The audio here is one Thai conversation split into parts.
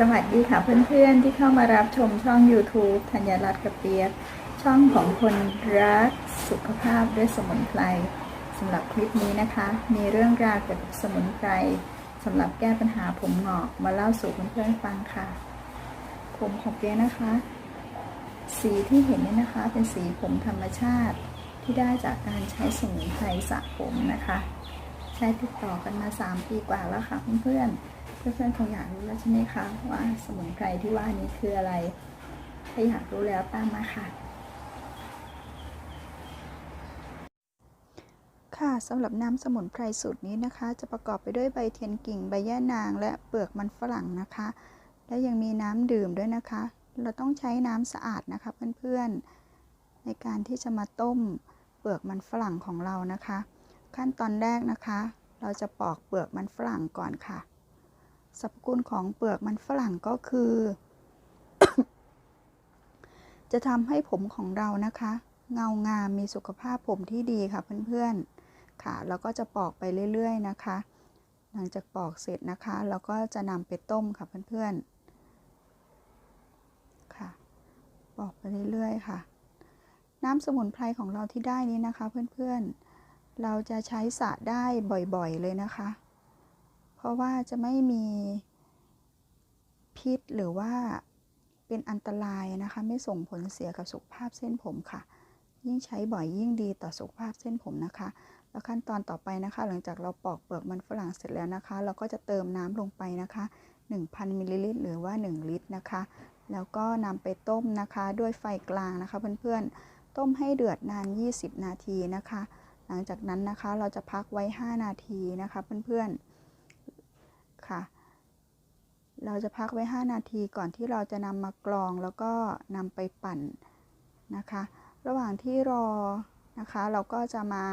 สวัสดีค่ะเพื่อนๆที่เข้ามารับชมช่อง YouTube ธัญรัตน์กระเปียกช่องของคนรักสุขภาพด้วยสมุนไพรสำหรับคลิปนี้นะคะ มีเรื่องราวเกี่ยวกับสมุนไพรสำหรับแก้ปัญหาผมหงอกมาเล่าสู่เพื่อนๆฟังค่ะ ผมของเปียกนะคะ สีที่เห็นเนี่ยนะคะ เป็นสีผมธรรมชาติที่ได้จากการใช้สมุนไพรสระผมนะคะ ใช้ติดต่อกันมา 3 ปีกว่าแล้วค่ะเพื่อนๆ เพื่อนๆคงอยากรู้แล้วใช่ไหมคะว่าสมุนไพรที่ว่านี้คืออะไร ถ้าอยากรู้แล้วตามมาค่ะ ค่ะสำหรับน้ำสมุนไพรสูตรนี้นะคะ จะประกอบไปด้วยใบเทียนกิ่งใบย่านาง และเปลือกมันฝรั่งนะคะ และยังมีน้ำดื่มด้วยนะคะ เราต้องใช้น้ำสะอาดนะคะเพื่อนๆ ในการที่จะมาต้มเปลือกมันฝรั่งของเรานะคะ ขั้นตอนแรกนะคะ เราจะปอกเปลือกมันฝรั่งก่อนค่ะ สรรพคุณของเปลือกมันฝรั่งก็คือ จะทำให้ผมของเรานะคะ เงางามมีสุขภาพผมที่ดีค่ะเพื่อนๆ ค่ะ แล้วก็จะปอกไปเรื่อยๆนะคะ หลังจากปอกเสร็จนะคะเราก็จะนำไปต้มค่ะเพื่อนๆ ค่ะ ปอกไปเรื่อยๆ ค่ะ น้ำสมุนไพรของเราที่ได้นี้นะคะเพื่อนๆ เราจะใช้สระได้บ่อยๆเลยนะคะ ราะว่าจะไม่มีพิษหรือว่าเป็นอันตรายนะคะ ไม่ส่งผลเสียกับสุขภาพเส้นผมค่ะ ยิ่งใช้บ่อยยิ่งดีต่อสุขภาพเส้นผมนะคะ แล้วขั้นตอนต่อไปนะคะ หลังจากเราปอกเปลือกมันฝรั่งเสร็จแล้วนะคะ เราก็จะเติมน้ำลงไปนะคะ 1,000มิลลิลิตรหรือว่า 1 ลิตรนะคะ แล้วก็นำไปต้มนะคะ ด้วยไฟกลางนะคะ เพื่อนๆ ต้มให้เดือดนาน 20 นาทีนะคะ หลังจากนั้นนะคะเราจะพักไว้ 5 นาทีนะคะ เพื่อนๆ ค่ะ เราจะพักไว้ 5 นาทีก่อนที่เราจะนำมากรองแล้วก็นำไปปั่นนะคะ ระหว่างที่รอนะคะ เราก็จะมา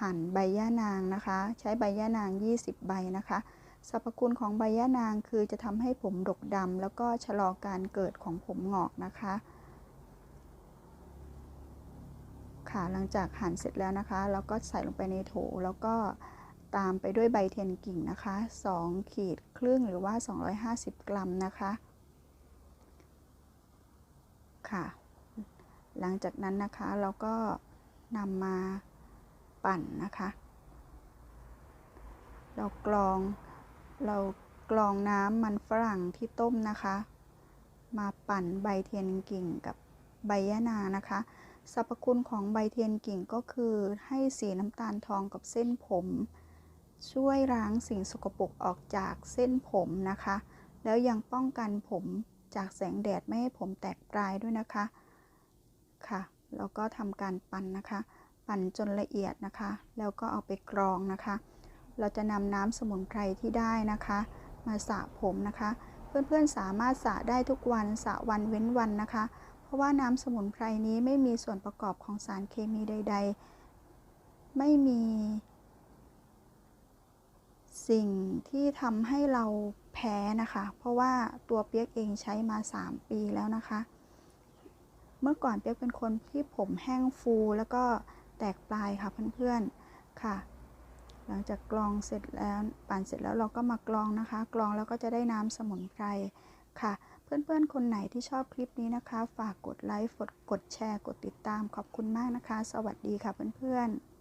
หั่นใบย่านางนะคะ ใช้ใบย่านาง 20 ใบนะคะสรรพคุณของใบย่านางคือจะทำให้ผมดกดำแล้วก็ชะลอการเกิดของผมงอกนะคะ ค่ะหลังจากหั่นเสร็จแล้วนะคะ เราก็ใส่ลงไปในโถแล้วก็ ตามไปด้วยใบเทียนกิ่งนะคะ 2 ขีดครึ่งหรือว่า 250 กรัมนะคะ ค่ะ หลังจากนั้นนะคะเราก็นำมาปั่นนะคะ เรากรองเรากรองน้ำมันฝรั่งที่ต้มนะคะ มาปั่นใบเทียนกิ่งกับใบยะนานะคะสรรพคุณของใบเทียนกิ่งก็คือให้สีน้ำตาลทองกับเส้นผม ช่วยล้างสิ่งสกปรกออกจากเส้นผมนะคะ แล้วยังป้องกันผมจากแสงแดดไม่ให้ผมแตกปลายด้วยนะคะ ค่ะ แล้วก็ทำการปั่นนะคะ ปั่นจนละเอียดนะคะ แล้วก็เอาไปกรองนะคะ เราจะนำน้ำสมุนไพรที่ได้นะคะ มาสระผมนะคะ เพื่อนๆสามารถสระได้ทุกวันสระวันเว้นวันนะคะ เพราะว่าน้ำสมุนไพรนี้ไม่มีส่วนประกอบของสารเคมีใด ๆ ไม่มี สิ่งที่ทำให้เราแพ้นะคะ เพราะว่าตัวเปียกเองใช้มา 3 ปีแล้วนะคะ เมื่อก่อนเปียกเป็นคนที่ผมแห้งฟูแล้วก็แตกปลายค่ะเพื่อนๆค่ะ หลังจากกรองเสร็จแล้วปั่นเสร็จแล้วเราก็มากรองนะคะ กรองแล้วก็จะได้น้ำสมุนไพรค่ะ เพื่อนๆ คนไหนที่ชอบคลิปนี้นะคะ ฝากกดไลค์กดกดแชร์ กดติดตามขอบคุณมากนะคะ สวัสดีค่ะเพื่อนๆ